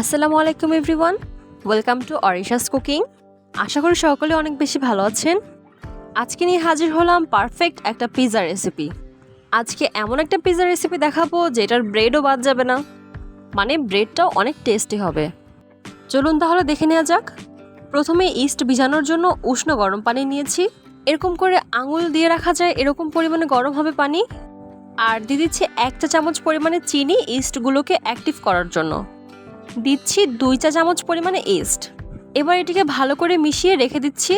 আসসালামু আলাইকুম, everyone. Welcome to Orishas cooking. আশা করি সকলে অনেক বেশি ভালো আছেন। আজকে নিয়ে হাজির হলাম পারফেক্ট একটা পিৎজা রেসিপি। আজকে এমন একটা পিৎজা রেসিপি দেখাবো যেটার ব্রেডও বাদ যাবে না। মানে ব্রেডটাও অনেক টেস্টি হবে। চলুন তাহলে দেখে নেওয়া যাক। প্রথমে ইস্ট ভিজানোর জন্য উষ্ণ গরম পানি নিয়েছি। এরকম করে আঙুল দিয়ে রাখা যায় এরকম পরিমাণে গরম হবে পানি। আর দিয়ে দিচ্ছি এক চা চামচ পরিমাণে চিনি ইস্টগুলোকে অ্যাক্টিভ করার জন্য। দিচ্ছি দুই চা চামচ পরিমাণে ইস্ট এবার এটিকে ভালো করে মিশিয়ে রেখে দিচ্ছি।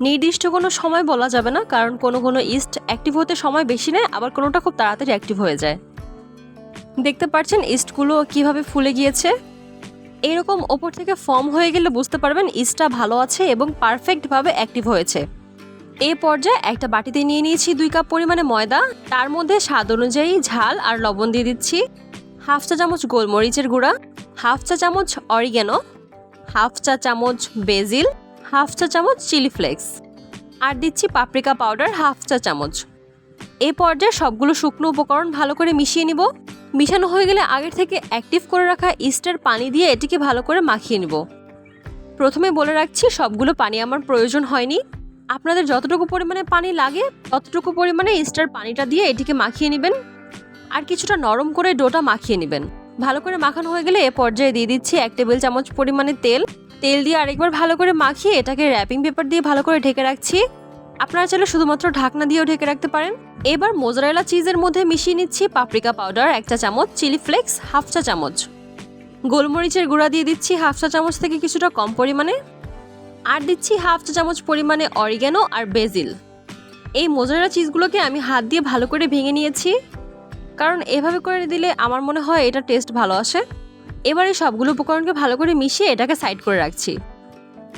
নির্দিষ্ট কোনো সময় বলা যাবে না, কারণ কোনো কোনো ইস্ট অ্যাক্টিভ হতে সময় বেশি নেয়, আবার কোনোটা খুব তাড়াতাড়ি অ্যাক্টিভ হয়ে যায়। দেখতে পাচ্ছেন ইস্টগুলো কীভাবে ফুলে গিয়েছে? এরকম ওপর থেকে ফর্ম হয়ে গেলে বুঝতে পারবেন ইস্টটা ভালো আছে এবং পারফেক্টভাবে অ্যাক্টিভ হয়েছে। এই পর্যায়ে একটা বাটিতে নিয়ে নিয়েছি দুই কাপ পরিমাণে ময়দা। তার মধ্যে স্বাদ অনুযায়ী ঝাল আর লবণ দিয়ে দিচ্ছি। হাফ চা চামচ গোলমরিচের গুঁড়া। হাফ চা চামচ অরিগ্যানো, হাফ চা চামচ বেজিল, হাফ চা চামচ চিলি ফ্লেক্স। আর দিচ্ছি পাপরিকা পাউডার হাফ চা চামচ। এই পর্যায়ে সবগুলো শুকনো উপকরণ ভালো করে মিশিয়ে নিব। মিশানো হয়ে গেলে আগের থেকে অ্যাক্টিভ করে রাখা ইস্টের পানি দিয়ে এটিকে ভালো করে মাখিয়ে নিব। প্রথমে বলে রাখছি, সবগুলো পানি আমার প্রয়োজন হয়নি। আপনাদের যতটুকু পরিমাণে পানি লাগে, ততটুকু পরিমাণে ইস্টার পানিটা দিয়ে এটিকে মাখিয়ে নেবেন। আর কিছুটা নরম করে ডোটা মাখিয়ে নেবেন। ভালো করে মাখানো হয়ে গেলে এ পর্যায়ে দিয়ে দিচ্ছি এক টেবিল চামচ পরিমাণে তেল। তেল দিয়ে আরেকবার ভালো করে মাখিয়ে এটাকে র্যাপিং পেপার দিয়ে ভালো করে ঢেকে রাখছি। আপনারা চাইলে শুধুমাত্র ঢাকনা দিয়েও ঢেকে রাখতে পারেন। এবার মোজারেলা চিজের মধ্যে মিশিয়ে নিচ্ছি পাপরিকা পাউডার এক চা চামচ চিলি ফ্লেক্স হাফ চা চামচ। গোলমরিচের গুঁড়া দিয়ে দিচ্ছি হাফ চা চামচ থেকে কিছুটা কম পরিমাণে। আর দিচ্ছি হাফ চা চামচ পরিমাণে অরিগ্যানো আর বেজিল এই মোজারেলা চিজগুলোকে আমি হাত দিয়ে ভালো করে ভেঙে নিয়েছি। কারণ এভাবে করে দিলে আমার মনে হয় এটা টেস্ট ভালো আসে। এবার সবগুলো উপকরণকে ভালো করে মিশিয়ে এটাকে সাইড করে রাখছি।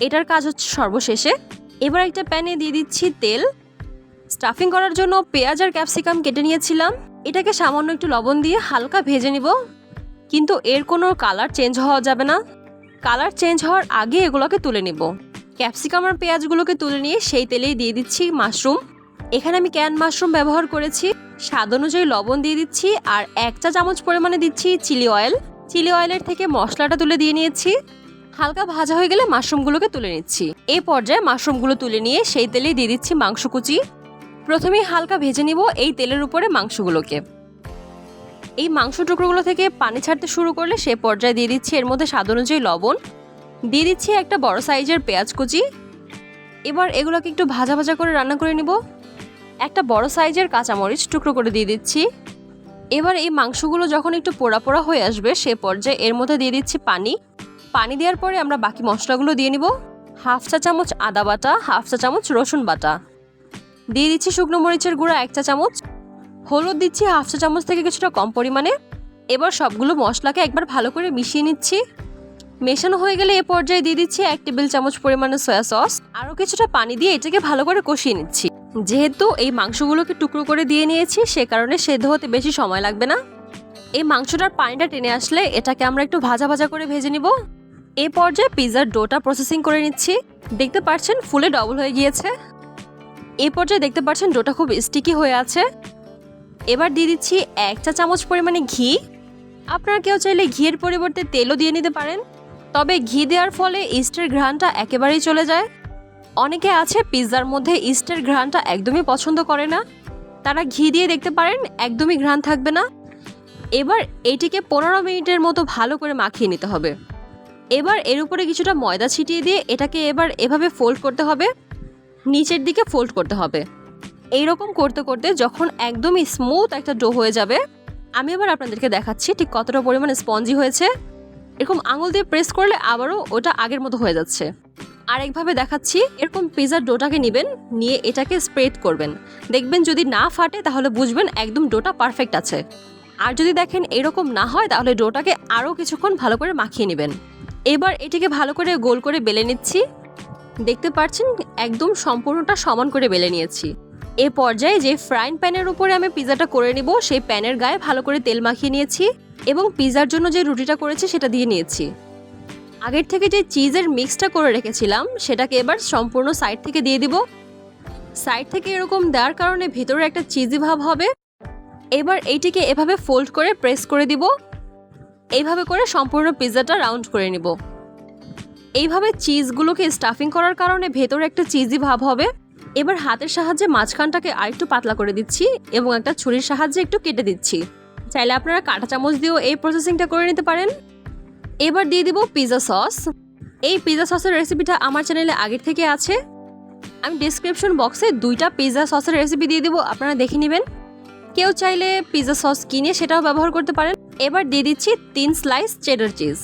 এটার কাজ হচ্ছে সর্বশেষে এবার একটা প্যানে দিয়ে দিচ্ছি তেল। স্টাফিং করার জন্য পেঁয়াজ আর ক্যাপসিকাম কেটে নিয়েছিলাম। এটাকে সামান্য একটু লবণ দিয়ে হালকা ভেজে নিব। কিন্তু এর কোনো কালার চেঞ্জ হওয়া যাবে না। কালার চেঞ্জ হওয়ার আগে এগুলোকে তুলে নিব। ক্যাপসিকাম আর পেঁয়াজগুলোকে তুলে নিয়ে সেই তেলেই দিয়ে দিচ্ছি মাশরুম এখানে আমি ক্যান মাশরুম ব্যবহার করেছি। স্বাদ অনুযায়ী লবণ দিয়ে দিচ্ছি আর এক চা চামচ পরিমাণে দিচ্ছি চিলি অয়েল। চিলি অয়েলের থেকে মশলাটা তুলে দিয়ে নিয়েছি। হালকা ভাজা হয়ে গেলে মাশরুমগুলোকে তুলে নিচ্ছি। এই পর্যায়ে মাশরুমগুলো তুলে নিয়ে সেই তেলেই দিয়ে দিচ্ছি মাংস কুচি। প্রথমেই হালকা ভেজে নিব এই তেলের উপরে মাংসগুলোকে। এই মাংস টুকরোগুলো থেকে পানি ছাড়তে শুরু করলে সে পর্যায়ে দিয়ে দিচ্ছি এর মধ্যে স্বাদ অনুযায়ী লবণ। দিয়ে দিচ্ছি একটা বড় সাইজের পেঁয়াজ কুচি। এবার এগুলোকে একটু ভাজা ভাজা করে রান্না করে নিব। একটা বড় সাইজের কাঁচামরিচ টুকরো করে দিয়ে দিচ্ছি। এবার এই মাংসগুলো যখন একটু পোড়া পোড়া হয়ে আসবে, সে পর্যায়ে এর মধ্যে দিয়ে দিচ্ছি পানি। পানি দেওয়ার পরে আমরা বাকি মশলাগুলো দিয়ে নিব। হাফ চা চামচ আদা বাটা, হাফ চা চামচ রসুন বাটা। দিয়ে দিচ্ছি শুকনো মরিচের গুঁড়া এক চা চামচ। হলুদ দিচ্ছি হাফ চা চামচ থেকে কিছুটা কম পরিমাণে। এবার সবগুলো মশলাকে একবার ভালো করে মিশিয়ে নিচ্ছি। মেশানো হয়ে গেলে এ পর্যায়ে দিয়ে দিচ্ছি এক টেবিল চামচ পরিমাণে সয়া সস। আরও কিছুটা পানি দিয়ে এটাকে ভালো করে কষিয়ে নিচ্ছি। যেহেতু এই মাংসগুলোকে টুকরো করে দিয়ে নিয়েছি, সে কারণে সেদ্ধ হতে বেশি সময় লাগবে না। এই মাংসটার পানিটা টেনে আসলে এটাকে আমরা একটু ভাজা ভাজা করে ভেজে নিব। এ পর্যায়ে পিৎজার ডোটা প্রসেসিং করে নিচ্ছি। দেখতে পাচ্ছেন ফুলে ডবল হয়ে গিয়েছে। এই পর্যায়ে দেখতে পাচ্ছেন ডোটা খুব স্টিকি হয়ে আছে। এবার দিয়ে দিচ্ছি এক চা চামচ পরিমাণে ঘি। আপনারা কেউ চাইলে ঘিয়ের পরিবর্তে তেলও দিয়ে নিতে পারেন। তবে ঘি দেওয়ার ফলে ইস্টের ঘ্রাণটা একেবারেই চলে যায়। অনেকে আছে পিৎজার মধ্যে ইস্টের ঘ্রাণটা একদমই পছন্দ করে না। তারা ঘি দিয়ে দেখতে পারেন, একদমই ঘ্রাণ থাকবে না। এবার এটিকে পনেরো মিনিটের মতো ভালো করে মাখিয়ে নিতে হবে। এবার এর উপরে কিছুটা ময়দা ছিটিয়ে দিয়ে এটাকে এবার এভাবে ফোল্ড করতে হবে। নিচের দিকে ফোল্ড করতে হবে। এইরকম করতে করতে যখন একদমই স্মুথ একটা ডো হয়ে যাবে, আমি এবার আপনাদেরকে দেখাচ্ছি ঠিক কতটা পরিমাণে স্পঞ্জি হয়েছে। এরকম আঙুল দিয়ে প্রেস করলে আবারও ওটা আগের মতো হয়ে যাচ্ছে। আরেকভাবে দেখাচ্ছি, এরকম পিজার ডোটাকে নেবেন, নিয়ে এটাকে স্প্রেড করবেন। দেখবেন যদি না ফাটে, তাহলে বুঝবেন একদম ডোটা পারফেক্ট আছে। আর যদি দেখেন এরকম না হয়, তাহলে ডোটাকে আরও কিছুক্ষণ ভালো করে মাখিয়ে নেবেন। এবার এটিকে ভালো করে গোল করে বেলে নিচ্ছি। দেখতে পাচ্ছেন, একদম সম্পূর্ণটা সমান করে বেলে নিয়েছি। এ পর্যায়ে যে ফ্রাইং প্যানের উপরে আমি পিজাটা করে নিব, সেই প্যানের গায়ে ভালো করে তেল মাখিয়ে নিয়েছি এবং পিজার জন্য যে রুটিটা করেছি, সেটা দিয়ে নিয়েছি। আগের থেকে যে চিজের মিক্সটা করে রেখেছিলাম, সেটাকে এবার সম্পূর্ণ সাইড থেকে দিয়ে দিব। সাইড থেকে এরকম দেওয়ার কারণে ভেতরে একটা চিজি ভাব হবে। এবার এইটিকে এভাবে ফোল্ড করে প্রেস করে দিব। এইভাবে করে সম্পূর্ণ পিৎজাটা রাউন্ড করে নিব। এইভাবে চিজগুলোকে স্টাফিং করার কারণে ভেতরে একটা চিজি ভাব হবে। এবার হাতের সাহায্যে মাঝখানটাকে আরেকটু পাতলা করে দিচ্ছি এবং একটা ছুরির সাহায্যে একটু কেটে দিচ্ছি। চাইলে আপনারা কাঁটা চামচ দিয়েও এই প্রসেসিংটা করে নিতে পারেন। এবার দিয়ে দিব পিৎজা সস এই পিৎজা সসের রেসিপিটা আমার চ্যানেলে আগের থেকে আছে। আমি ডিসক্রিপশন বক্সে দুইটা পিৎজা সসের রেসিপি দিয়ে দিব, আপনারা দেখে নেবেন। কেউ চাইলে পিৎজা সস কিনে সেটাও ব্যবহার করতে পারেন। এবার দিয়ে দিচ্ছি তিন স্লাইস চেডার চিজ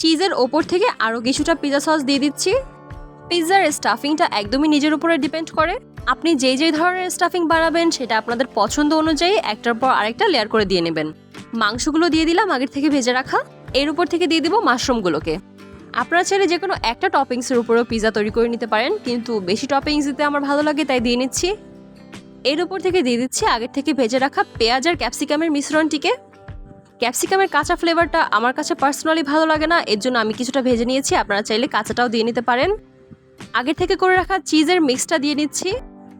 চিজের ওপর থেকে আরও কিছুটা পিৎজা সস দিয়ে দিচ্ছি। পিৎজার স্টাফিংটা একদমই নিজের উপরে ডিপেন্ড করে। আপনি যেই যেই ধরনের স্টাফিং বানাবেন, সেটা আপনাদের পছন্দ অনুযায়ী একটার পর আরেকটা লেয়ার করে দিয়ে নেবেন। মাংসগুলো দিয়ে দিলাম আগের থেকে ভেজে রাখা। এর উপর থেকে দিয়ে দিব মাশরুমগুলোকে। আপনারা চাইলে যে কোনো একটা টপিংসের উপরেও পিৎজা তৈরি করে নিতে পারেন, কিন্তু বেশি টপিংস দিতে আমার ভালো লাগে, তাই দিয়ে নিচ্ছি। এর উপর থেকে দিয়ে দিচ্ছি আগের থেকে ভেজে রাখা পেঁয়াজ আর ক্যাপসিকামের মিশ্রণটিকে। ক্যাপসিকামের কাঁচা ফ্লেভারটা আমার কাছে পার্সোনালি ভালো লাগে না, এর জন্য আমি কিছুটা ভেজে নিয়েছি, আপনারা চাইলে কাঁচাটাও দিয়ে নিতে পারেন। আগে থেকে করে রাখা চিজের মিক্সটা দিয়ে নিচ্ছি।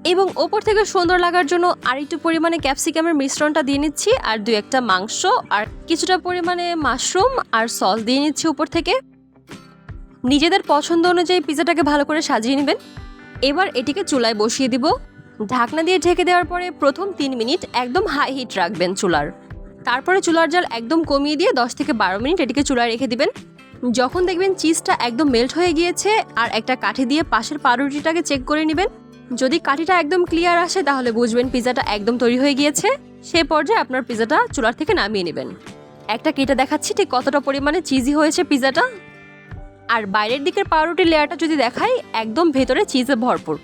এবং ওপর থেকে সুন্দর লাগার জন্য আর একটু পরিমাণে ক্যাপসিকামের মিশ্রণটা দিয়ে নিচ্ছি, আর দু একটা মাংস, আর কিছুটা পরিমাণে মাশরুম আর সস দিয়ে নিচ্ছি উপর থেকে। নিজেদের পছন্দ অনুযায়ী পিজাটাকে ভালো করে সাজিয়ে নেবেন। এবার এটিকে চুলায় বসিয়ে দিব। ঢাকনা দিয়ে ঢেকে দেওয়ার পরে প্রথম তিন মিনিট একদম হাই হিট রাখবেন চুলার। তারপরে চুলার জাল একদম কমিয়ে দিয়ে দশ থেকে বারো মিনিট এটিকে চুলায় রেখে দিবেন। যখন দেখবেন চিজটা একদম মেল্ট হয়ে গিয়েছে, আর একটা কাঠি দিয়ে পাশের পাউরুটিটাকে চেক করে নেবেন। যদি কাঠিটা একদম ক্লিয়ার আসে, তাহলে বুঝবেন পিজাটা একদম তৈরি হয়ে গিয়েছে। সে পর্যায়ে আপনার পিজাটা চুলার থেকে নামিয়ে নেবেন। একটা কেটে দেখাচ্ছি ঠিক কতটা পরিমাণে চিজি হয়েছে পিজাটা আর বাইরের দিকের পাউরুটির লেয়ারটা যদি দেখাই, একদম ভেতরে চিজে ভরপুর।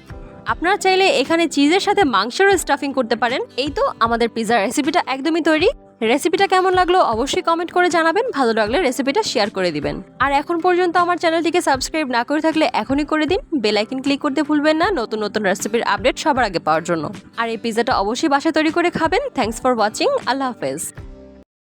আপনারা চাইলে এখানে চিজের সাথে মাংসেরও স্টাফিং করতে পারেন। এই তো আমাদের পিজার রেসিপিটা একদমই তৈরি। রেসিপিটা কেমন লাগল অবশ্যই কমেন্ট করে জানাবেন। ভালো লাগলে রেসিপিটা শেয়ার করে দিবেন। আর এখন পর্যন্ত আমার চ্যানেলটিকে সাবস্ক্রাইব না করে থাকলে এখনই করে দিন। বেল আইকন ক্লিক করতে ভুলবেন না নতুন নতুন রেসিপির আপডেট সবার আগে পাওয়ার জন্য। আর এই পিজাটা অবশ্যই বাসা তৈরি করে খাবেন। থ্যাংকস ফর ওয়াচিং আল্লাহ হাফেজ।